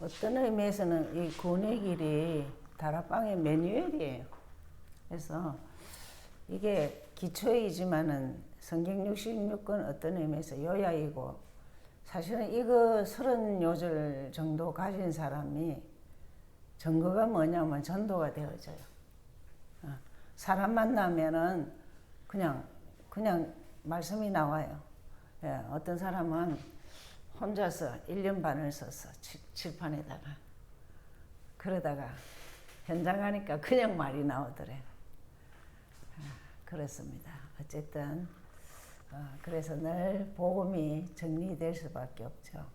어떤 의미에서는 이 구원의 길이 다락방의 매뉴얼이에요. 그래서 이게 기초이지만은 성경 66권 어떤 의미에서 요약이고 사실은 이거 서른 요절 정도 가진 사람이 증거가 뭐냐면 전도가 되어져요. 어, 사람 만나면은 그냥 그냥 말씀이 나와요. 예, 어떤 사람은 혼자서 1년 반을 썼어. 칠, 칠판에다가. 그러다가 현장 가니까 그냥 말이 나오더래. 아, 그렇습니다. 어쨌든 어, 그래서 늘 복음이 정리될 수밖에 없죠.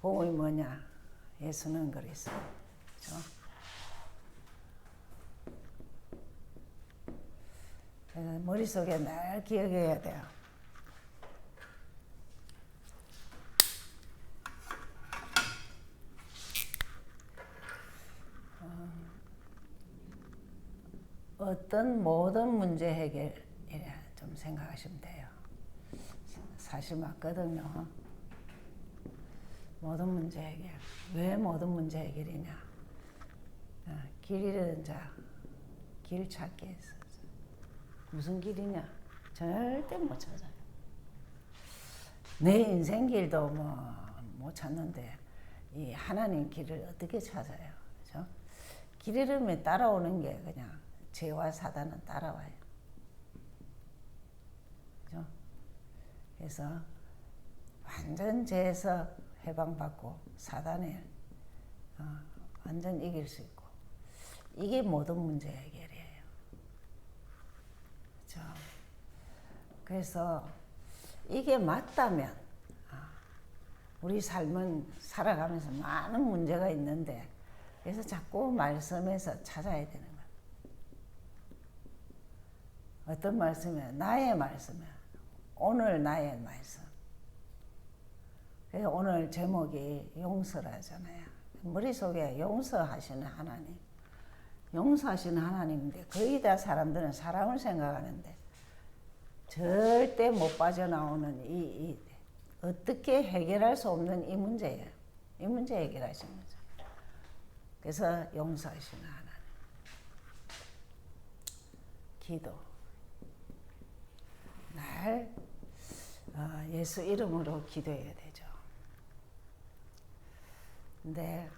복음이 뭐냐? 예수는 그리스도. 그렇죠? 머릿속에 늘 기억해야 돼요. 어떤 모든 문제 해결이라 좀 생각하시면 돼요. 사실 맞거든요. 모든 문제 해결. 왜 모든 문제 해결이냐? 어, 길 잃은 자, 길 찾기 위해서. 무슨 길이냐? 절대 못 찾아요. 내 인생 길도 뭐 못 찾는데 이 하나님 길을 어떻게 찾아요? 그죠? 길 잃으면 따라오는 게 그냥 죄와 사단은 따라와요. 그죠? 그래서 완전 죄에서 해방받고 사단에 어, 완전 이길 수 있고 이게 모든 문제 해결이에요. 그죠? 그래서 이게 맞다면 아, 우리 삶은 살아가면서 많은 문제가 있는데 그래서 자꾸 말씀에서 찾아야 되는 거예요. 어떤 말씀이야? 나의 말씀이야. 오늘 나의 말씀. 오늘 제목이 용서라잖아요. 머릿속에 용서하시는 하나님. 용서하시는 하나님인데 거의 다 사람들은 사람을 생각하는데 절대 못 빠져나오는 이, 이 어떻게 해결할 수 없는 이 문제예요. 이 문제 해결하시는 거죠. 그래서 용서하시는 하나님. 기도. 날 어, 예수 이름으로 기도해야 되죠. 근데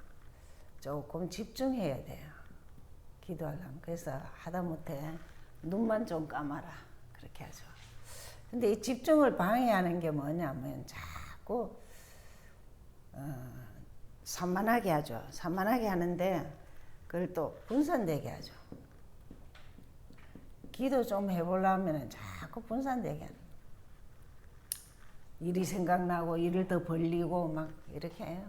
조금 집중해야 돼요. 기도하려면. 그래서 하다못해 눈만 좀 감아라. 그렇게 하죠. 근데 이 집중을 방해하는 게 뭐냐면 자꾸 어, 산만하게 하죠. 산만하게 하는데 그걸 또 분산되게 하죠. 기도 좀 해보려면 자꾸 분산되게 하는 일이 생각나고 일을 더 벌리고 막 이렇게 해요.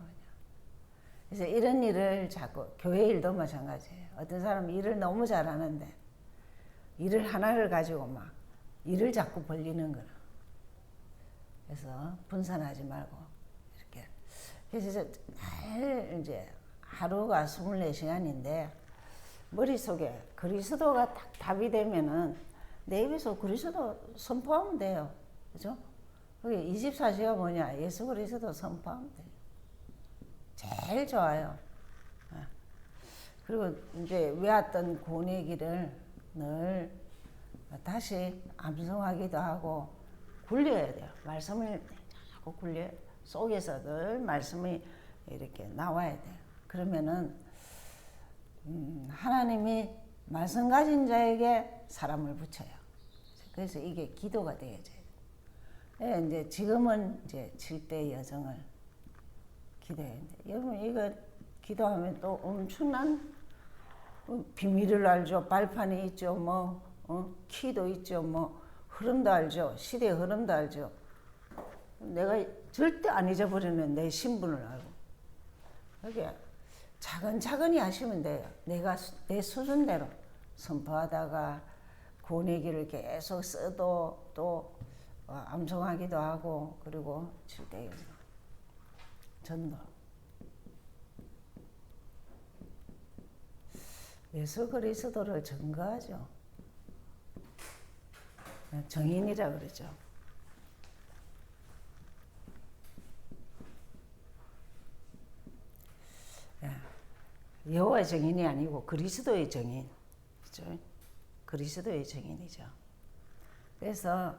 그래서 이런 일을 자꾸 교회 일도 마찬가지예요. 어떤 사람은 일을 너무 잘하는데 일을 하나를 가지고 막 일을 자꾸 벌리는 거라. 그래서 분산하지 말고 이렇게. 그래서 날 이제 하루가 24시간인데 머릿속에 그리스도가 딱 답이 되면은 내 입에서 그리스도 선포하면 돼요. 그죠? 그게 24시가 뭐냐? 예수 그리스도 선포하면 돼요. 제일 좋아요. 예. 그리고 이제 외웠던 길을 늘 다시 암송하기도 하고 굴려야 돼요. 말씀을 자꾸 굴려 속에서 늘 말씀이 이렇게 나와야 돼요. 그러면은 음, 하나님이 말씀 가진 자에게 사람을 붙여요. 그래서 이게 기도가 되어져요. 예, 이제 지금은 이제 7대 여정을 기도했는데 여러분 이거 기도하면 또 엄청난 어, 비밀을 알죠. 발판이 있죠. 뭐 어? 키도 있죠. 뭐 흐름도 알죠. 시대의 흐름도 알죠. 내가 절대 안 잊어버리는 내 신분을 알고 그게 차근차근히 하시면 돼요. 내가 수- 내 수준대로 선포하다가 길을 계속 써도 또 어, 암송하기도 하고 그리고 칠대 전도. 예수 그리스도를 증거하죠. 정인이라 그러죠. 여호와 증인이 아니고 그리스도의 증인, 그죠? 그리스도의 증인이죠. 그래서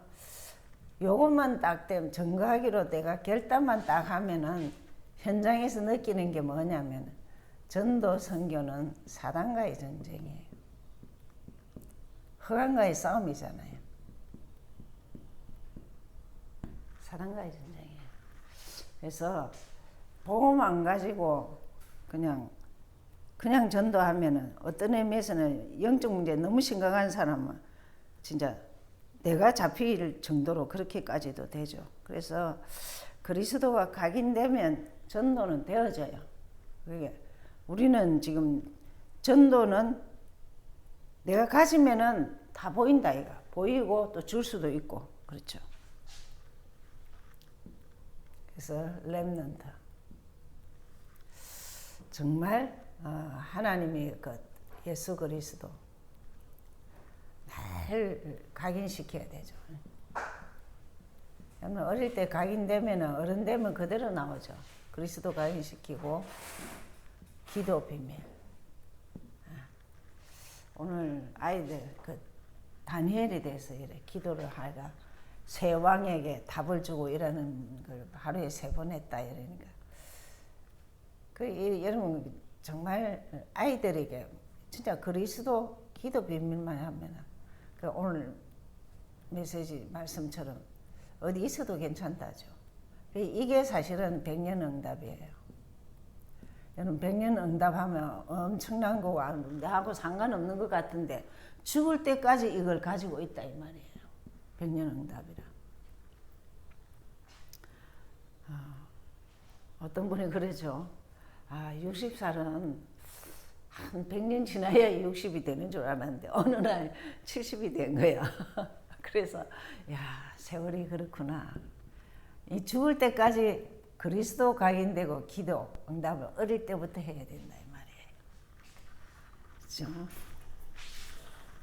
요것만 딱 되면 증거하기로 내가 결단만 딱 하면은 현장에서 느끼는 게 뭐냐면 전도 선교는 사단과의 전쟁이에요. 흑암과의 싸움이잖아요. 사단과의 전쟁이에요. 그래서 보험 안 가지고 그냥 그냥 전도하면은 어떤 의미에서는 영적 문제 너무 심각한 사람은 진짜 내가 잡힐 정도로 그렇게까지도 되죠. 그래서 그리스도가 각인되면 전도는 되어져요. 그게 우리는 지금 전도는 내가 가지면은 다 보인다 이가 보이고 또 줄 수도 있고 그렇죠. 그래서 렘넌트 정말 어, 하나님이 그 예수 그리스도 날 각인시켜야 되죠. 어릴 때 각인되면 어른 되면 그대로 나오죠. 그리스도 각인시키고 기도 비밀. 아, 오늘 아이들 그 다니엘에 대해서 이래 기도를 하가 세 왕에게 답을 주고 이러는 걸 하루에 세 번 했다 이러니까 그 이- 여러분 정말 아이들에게 진짜 그리스도 기도 비밀만 하면 그 오늘 메시지 말씀처럼 어디 있어도 괜찮다죠. 그 이게 사실은 백년 응답이에요. 여러분 백년 응답하면 엄청난 거고 아, 나하고 상관없는 것 같은데 죽을 때까지 이걸 가지고 있다 이 말이에요. 백년 응답이라. 아, 어떤 분이 그러죠. 아, 60살은 한 100년 지나야 60이 되는 줄 알았는데 어느 날 70이 된 거야. 그래서 야 세월이 그렇구나. 이 죽을 때까지 그리스도 각인되고 기도 응답을 어릴 때부터 해야 된다 이 말이에요. 그죠?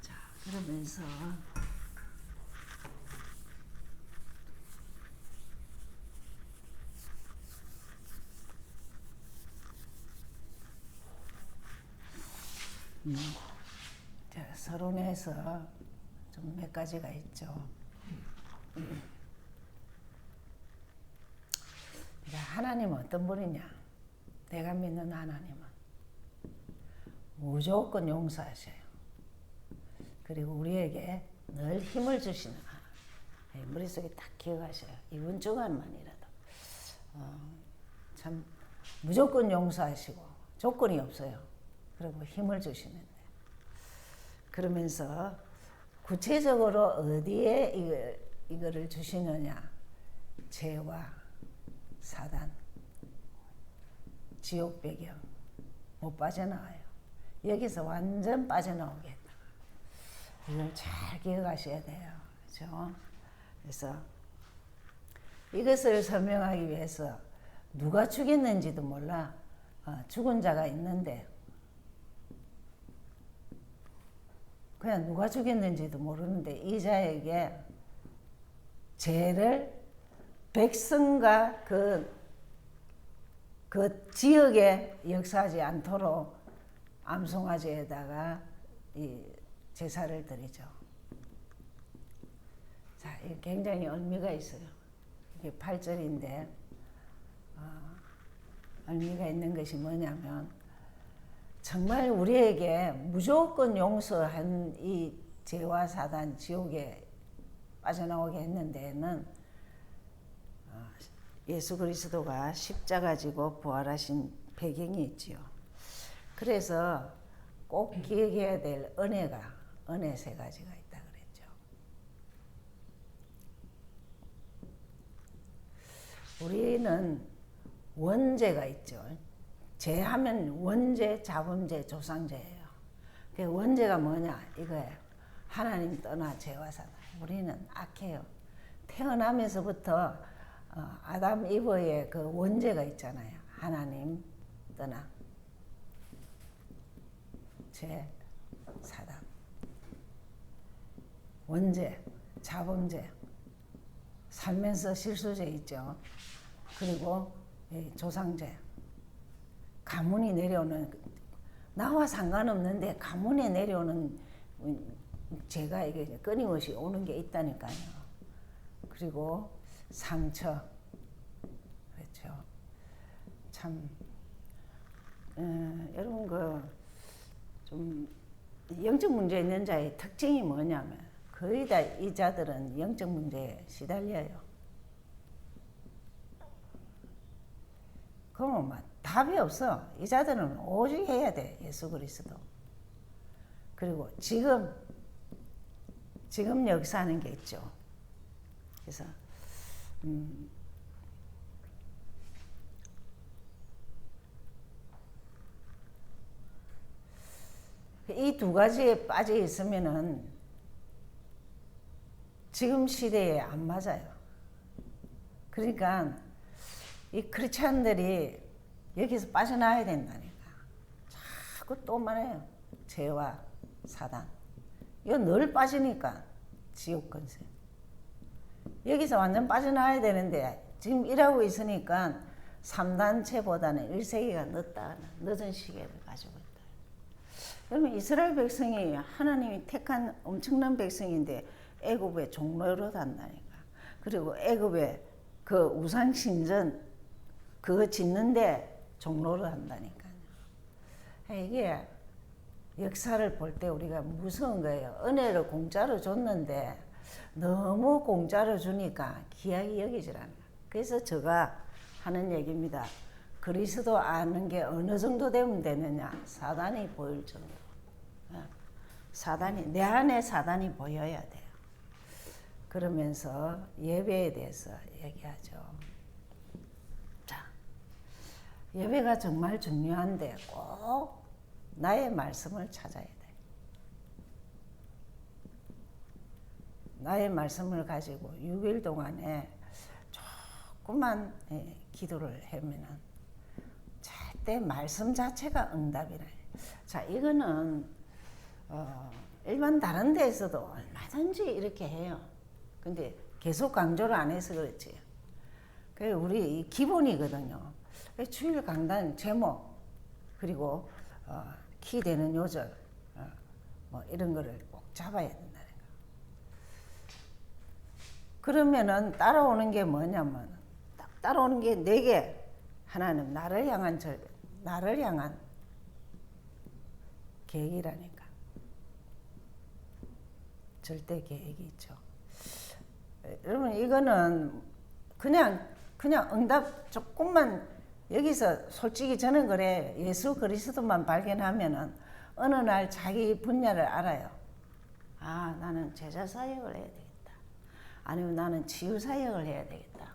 자 그러면서 음, 자, 서론에서 좀 몇 가지가 있죠. 그러니까 하나님은 어떤 분이냐? 내가 믿는 하나님은 무조건 용서하셔요. 그리고 우리에게 늘 힘을 주시는 하나님. 예, 머릿속에 딱 기억하셔요. 이번 주간만이라도. 어, 참, 무조건 용서하시고, 조건이 없어요. 그리고 힘을 주시는데. 그러면서 구체적으로 어디에 이거, 이거를 주시느냐? 죄와 사단, 지옥 배경 못 빠져나와요. 여기서 완전 빠져나오겠다. 이걸 잘 기억하셔야 돼요. 그렇죠? 그래서 이것을 설명하기 위해서 누가 죽였는지도 몰라. 어, 죽은 자가 있는데 그냥 누가 죽였는지도 모르는데 이 자에게 죄를 백성과 그, 그 지역에 역사하지 않도록 암송아지에다가 이 제사를 드리죠. 자, 이 굉장히 의미가 있어요. 이게 8절인데, 어, 의미가 있는 것이 뭐냐면, 정말 우리에게 무조건 용서한 이 죄와 사단, 지옥에 빠져나오게 했는 데에는 어, 예수 그리스도가 십자가 지고 부활하신 배경이 있지요. 그래서 꼭 기억해야 될 은혜가 은혜 세 가지가 있다 그랬죠. 우리는 원죄가 있죠. 죄하면 원죄, 자범죄, 조상죄예요. 그 원죄가 뭐냐 이거예요. 하나님 떠나 죄와 사단. 우리는 악해요. 태어나면서부터 어, 아담 이브의 그 원죄가 있잖아요. 하나님 떠나 죄, 사단, 원죄, 자범죄, 살면서 실수죄 있죠. 그리고 이 조상죄, 가문이 내려오는 나와 상관없는데 가문에 내려오는 음, 제가 이게 끊임없이 오는 게 있다니까요. 그리고 상처 그렇죠. 참 어, 여러분 그 좀 영적 문제 있는 자의 특징이 뭐냐면 거의 다 이 자들은 영적 문제에 시달려요. 그러면 막 답이 없어. 이 자들은 오직 해야 돼. 예수 그리스도. 그리고 지금 지금 역사하는 게 있죠. 그래서 음, 이두 가지에 빠져 있으면은 지금 시대에 안 맞아요. 그러니까 이 크리스찬들이 여기서 빠져나와야 된다니까. 자꾸 또 말해요. 죄와 사단. 이거 늘 빠지니까 지옥 건세. 여기서 완전 빠져나와야 되는데 지금 일하고 있으니까 3단체보다는 1세기가 늦다. 늦은 시계를 가지고 있다. 여러분 이스라엘 백성이 하나님이 택한 엄청난 백성인데 애굽의 종로로 단다니까. 그리고 애굽의 그 우상 신전 그거 짓는데 종로를 한다니까요. 이게 역사를 볼 때 우리가 무서운 거예요. 은혜를 공짜로 줬는데 너무 공짜로 주니까 귀하게 여기질 않아. 그래서 제가 하는 얘기입니다. 그리스도 아는 게 어느 정도 되면 되느냐? 사단이 보일 정도. 어, 사단이 내 안에 사단이 보여야 돼요. 그러면서 예배에 대해서 얘기하죠. 자, 예배가 정말 중요한데 꼭 나의 말씀을 찾아야 돼. 나의 말씀을 가지고 6일 동안에 조금만 예, 기도를 하면은 절대 말씀 자체가 응답이라. 자, 이거는 어, 일반 다른 데에서도 얼마든지 이렇게 해요. 근데 계속 강조를 안 해서 그렇지. 그 우리 기본이거든요. 주일 강단 제목 그리고 어, 키 되는 요절 어, 뭐 이런 거를 꼭 잡아야 된다는 거. 그러면은 따라오는 게 뭐냐면 딱 따라오는 게 네 개. 하나는 나를 향한 절, 나를 향한 계획이라니까. 절대 계획이 있죠. 여러분 이거는 그냥 그냥 응답 조금만 여기서 솔직히 저는 그래 예수 그리스도만 발견하면은 어느 날 자기 분야를 알아요. 아 나는 제자 사역을 해야 되겠다. 아니면 나는 치유 사역을 해야 되겠다.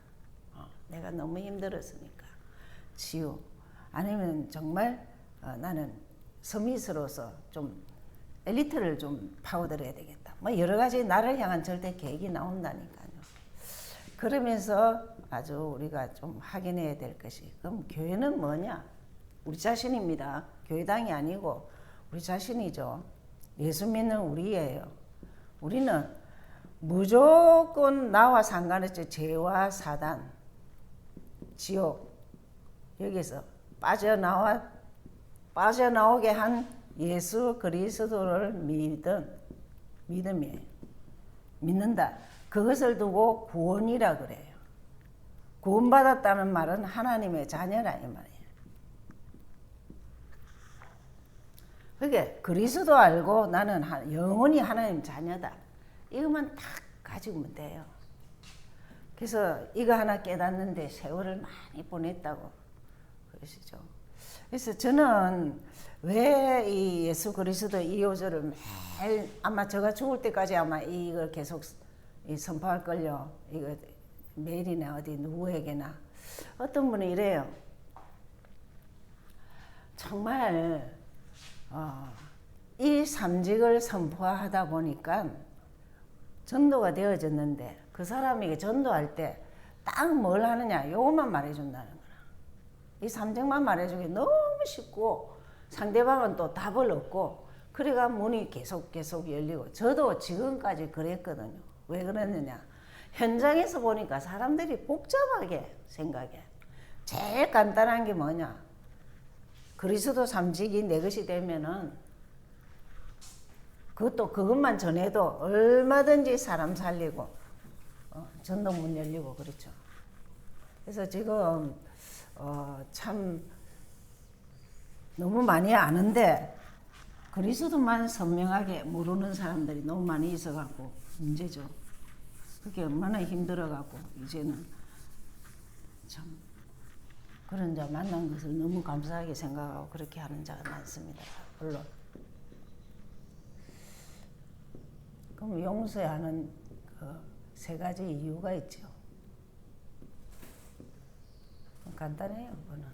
어, 내가 너무 힘들었으니까 치유. 아니면 정말 어, 나는 서밋으로서 좀 엘리트를 좀 파고들어야 되겠다. 뭐 여러 가지 나를 향한 절대 계획이 나온다니까요. 그러면서 아주 우리가 좀 확인해야 될 것이 그럼 교회는 뭐냐? 우리 자신입니다. 교회당이 아니고 우리 자신이죠. 예수 믿는 우리예요. 우리는 무조건 나와 상관없이 죄와 사단, 지옥 여기서 빠져나와 빠져나오게 한 예수 그리스도를 믿은 믿음이에요. 믿는다. 그것을 두고 구원이라 그래요. 구원받았다는 말은 하나님의 자녀라 이 말이에요. 그게 그리스도 알고 나는 영원히 하나님 자녀다. 이것만 딱 가지고면 돼요. 그래서 이거 하나 깨닫는데 세월을 많이 보냈다고 그러시죠. 그래서 저는 왜 이 예수 그리스도 이 요절을 매일 아마 제가 죽을 때까지 아마 이걸 계속 선포할 걸요. 이거 메일이나 어디 누구에게나 어떤 분이 이래요. 정말 어, 이 삼직을 선포하다 보니까 전도가 되어졌는데 그 사람에게 전도할 때 딱 뭘 하느냐 요것만 말해준다는 거야. 이 삼직만 말해주기 너무 쉽고 상대방은 또 답을 얻고 그래가 문이 계속 계속 열리고 저도 지금까지 그랬거든요. 왜 그랬느냐? 현장에서 보니까 사람들이 복잡하게 생각해. 제일 간단한 게 뭐냐? 그리스도 삼직이 내 것이 되면은 그것도 그것만 전해도 얼마든지 사람 살리고 어, 전도문 열리고 그렇죠. 그래서 지금 어, 참 너무 많이 아는데 그리스도만 선명하게 모르는 사람들이 너무 많이 있어갖고 문제죠. 그게 얼마나 힘들어갖고 이제는 참 그런 자 만난 것을 너무 감사하게 생각하고 그렇게 하는 자가 많습니다. 물론. 그럼 용서하는 그 세 가지 이유가 있죠. 간단해요, 그거는.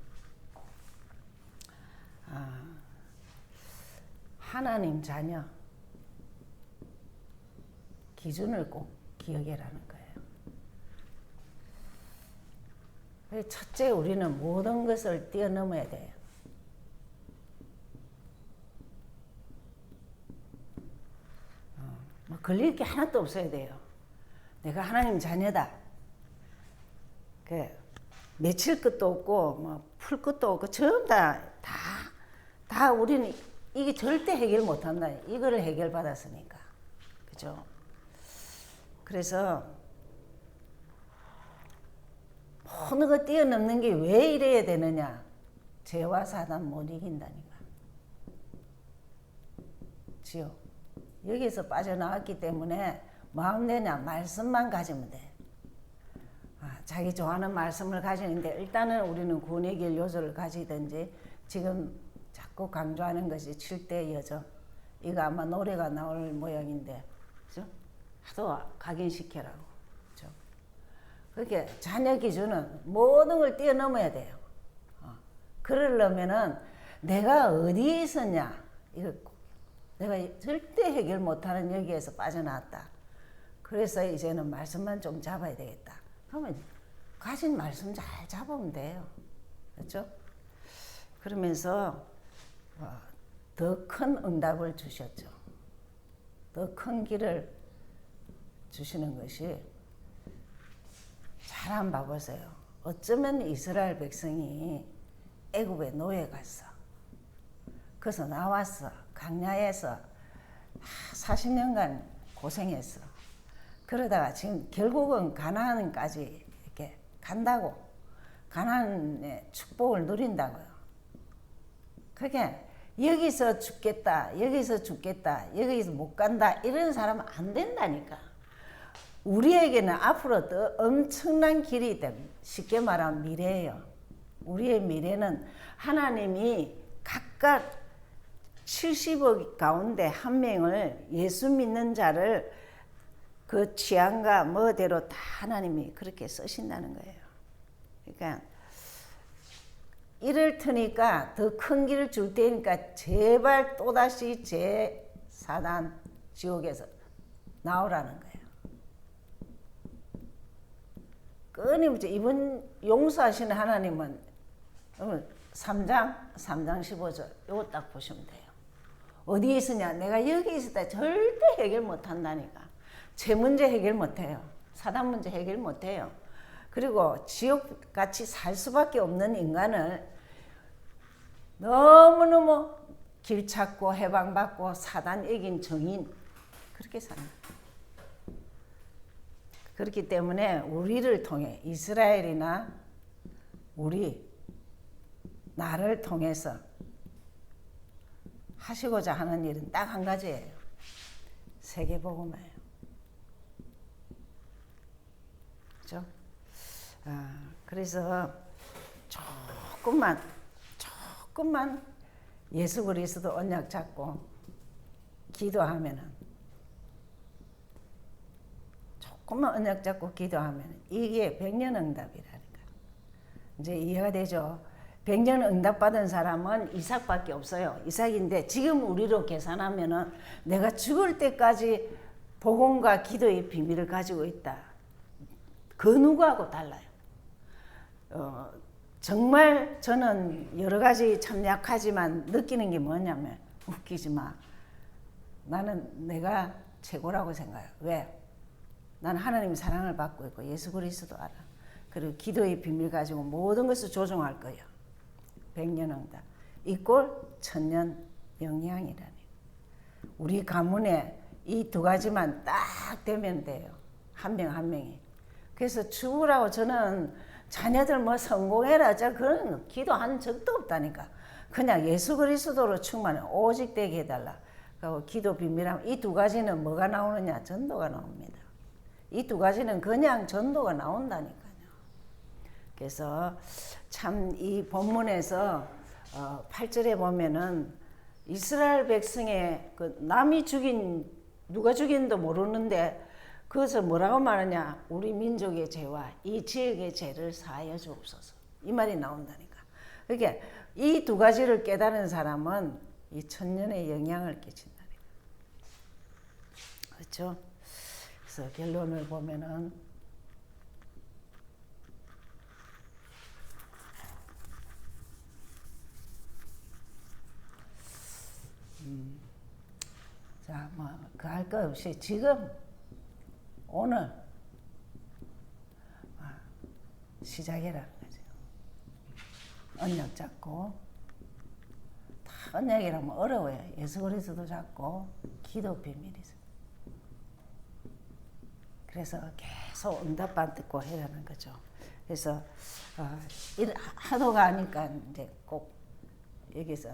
아, 하나님 자녀 기준을 꼭 기억해라는 거예요. 첫째 우리는 모든 것을 뛰어넘어야 돼요. 어, 뭐 걸릴 게 하나도 없어야 돼요. 내가 하나님 자녀다. 그 맺힐 것도 없고 뭐 풀 것도 없고 전부 다다 다 우리는 이게 절대 해결 못 한다. 이거를 해결 받았으니까. 그죠? 그래서 모든 거 뛰어넘는 게 왜 이래야 되느냐? 죄와 사단 못 이긴다니까. 지요. 여기서 빠져나왔기 때문에 마음 내냐 말씀만 가지면 돼. 아, 자기 좋아하는 말씀을 가지는데 일단은 우리는 구원의 길 요소를 가지든지 지금 자꾸 강조하는 것이 7대 여정. 이거 아마 노래가 나올 모양인데, 그죠? 하도 각인시켜라고. 그죠? 그렇게 자녀 기준은 모든 걸 뛰어넘어야 돼요. 어. 그러려면은 내가 어디에 있었냐, 이거 내가 절대 해결 못하는 여기에서 빠져나왔다. 그래서 이제는 말씀만 좀 잡아야 되겠다. 그러면 가진 말씀 잘 잡으면 돼요. 그렇죠? 그러면서 어, 더큰 응답을 주셨죠. 더 큰 길을 주시는 것이 잘 한번 봐보세요. 어쩌면 이스라엘 백성이 애굽에 노예 갔어. 그래서 나왔어. 강야에서 40년간 고생했어. 그러다가 지금 결국은 가나안까지 이렇게 간다고 가나안의 축복을 누린다고요. 그게 여기서 죽겠다, 여기서 죽겠다, 여기서 못 간다 이런 사람은 안 된다니까. 우리에게는 앞으로 더 엄청난 길이 있다. 쉽게 말하면 미래예요. 우리의 미래는 하나님이 각각 70억 가운데 한 명을 예수 믿는 자를 그 취향과 뭐대로 다 하나님이 그렇게 쓰신다는 거예요. 그러니까 이럴 테니까 더 큰 길을 줄 테니까 제발 또다시 제 사단 지옥에서 나오라는 거예요. 끊임없이 이번 용서하시는 하나님은 3장, 3장 15절 이거 딱 보시면 돼요. 어디에 있으냐? 내가 여기 때 절대 해결 못 한다니까. 제 문제 해결 못 해요. 사단 문제 해결 못 해요. 그리고 지옥 같이 살 수밖에 없는 인간을 너무너무 길 찾고 해방받고 사단 이긴 정인 그렇게 사는 그렇기 때문에 우리를 통해 이스라엘이나 우리 나를 통해서 하시고자 하는 일은 딱 한 가지예요. 세계 복음이에요. 그죠? 아, 그래서 조금만, 조금만 예수 그리스도 언약 잡고 기도하면은 조금만 언약 잡고 기도하면 이게 백년 응답이라니까. 이제 이해가 되죠? 백년 응답 받은 사람은 이삭밖에 없어요. 이삭인데 지금 우리로 계산하면은 내가 죽을 때까지 복음과 기도의 비밀을 가지고 있다. 그 누구하고 달라요. 어, 정말 저는 여러 가지 참 약하지만 느끼는 게 뭐냐면 웃기지 마. 나는 내가 최고라고 생각해요. 왜? 나는 하나님 사랑을 받고 있고 예수 그리스도 알아. 그리고 기도의 비밀 가지고 모든 것을 조종할 거예요. 백년 응답. 이꼴 천년 영양이라니. 우리 가문에 이 두 가지만 딱 되면 돼요. 한 명 한 명이. 그래서 죽으라고 저는 자녀들 뭐 성공해라 저 그런 기도한 적도 없다니까. 그냥 예수 그리스도로 충만해 오직 되게 해달라. 그리고 기도 비밀하면 이 두 가지는 뭐가 나오느냐 전도가 나옵니다. 이 두 가지는 그냥 전도가 나온다니까요. 그래서 참 이 본문에서 어, 8절에 보면은 이스라엘 백성의 그 남이 죽인 누가 죽인도 모르는데 그것을 뭐라고 말하냐? 우리 민족의 죄와 이 지역의 죄를 사하여 주옵소서. 이 말이 나온다니까. 그러니까 이 두 가지를 깨달은 사람은 이 천년의 영향을 끼친다니까. 그렇죠 그래서 결론을 보면은 자, 뭐, 그할거 없이 지금, 오늘, 아, 시작이라는 거죠. 언약 잡고, 다 언약이라면 어려워요. 예수 그리스도 잡고, 기도 비밀이죠. 그래서 계속 응답 받고 해라는 거죠. 그래서, 어, 일- 하도가 하니까 이제 꼭 여기서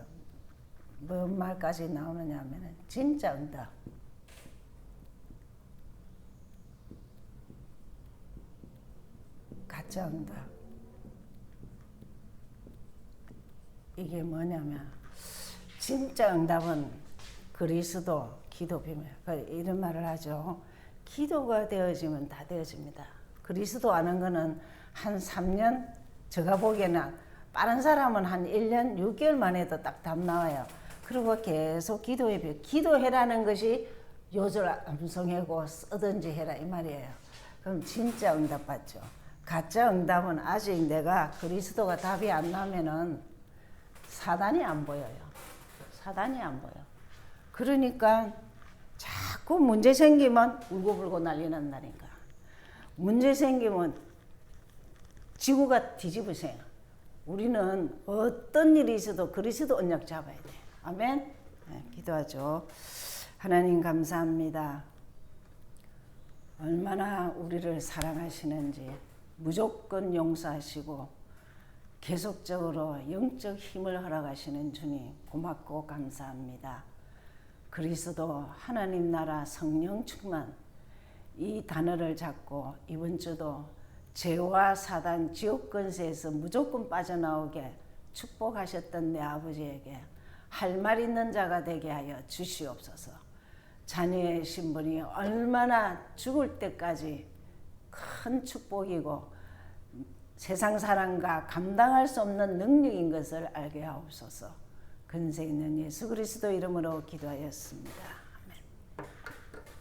뭔 말까지 나오느냐 하면은 진짜 응답. 가짜 응답. 이게 뭐냐면 진짜 응답은 그리스도 기도 비밀. 그 이런 말을 하죠. 기도가 되어지면 다 되어집니다. 그리스도 아는 거는 한 3년 제가 보기에는 빠른 사람은 한 1년 6개월 만에도 딱 답 나와요. 그리고 계속 기도해 비 기도해라는 것이 요절 암송해고 쓰든지 해라 이 말이에요. 그럼 진짜 응답 받죠. 가짜 응답은 아직 내가 그리스도가 답이 안 나면은 사단이 안 보여요. 사단이 안 보여. 그러니까 자꾸 문제 생기면 울고불고 난리 난다니까. 문제 생기면 지구가 뒤집으세요. 우리는 어떤 일이 있어도 그리스도 언약 잡아야 돼. 아멘. 네, 기도하죠. 하나님 감사합니다. 얼마나 우리를 사랑하시는지 무조건 용서하시고 계속적으로 영적 힘을 허락하시는 주님 고맙고 감사합니다. 그리스도 하나님 나라 성령 충만 이 단어를 잡고 이번 주도 죄와 사단 지옥 권세에서 무조건 빠져나오게 축복하셨던 내 아버지에게 할 말 있는 자가 되게 하여 주시옵소서. 자녀의 신분이 얼마나 죽을 때까지 큰 축복이고 세상 사람과 감당할 수 없는 능력인 것을 알게 하옵소서. 근세 있는 예수 그리스도 이름으로 기도하였습니다.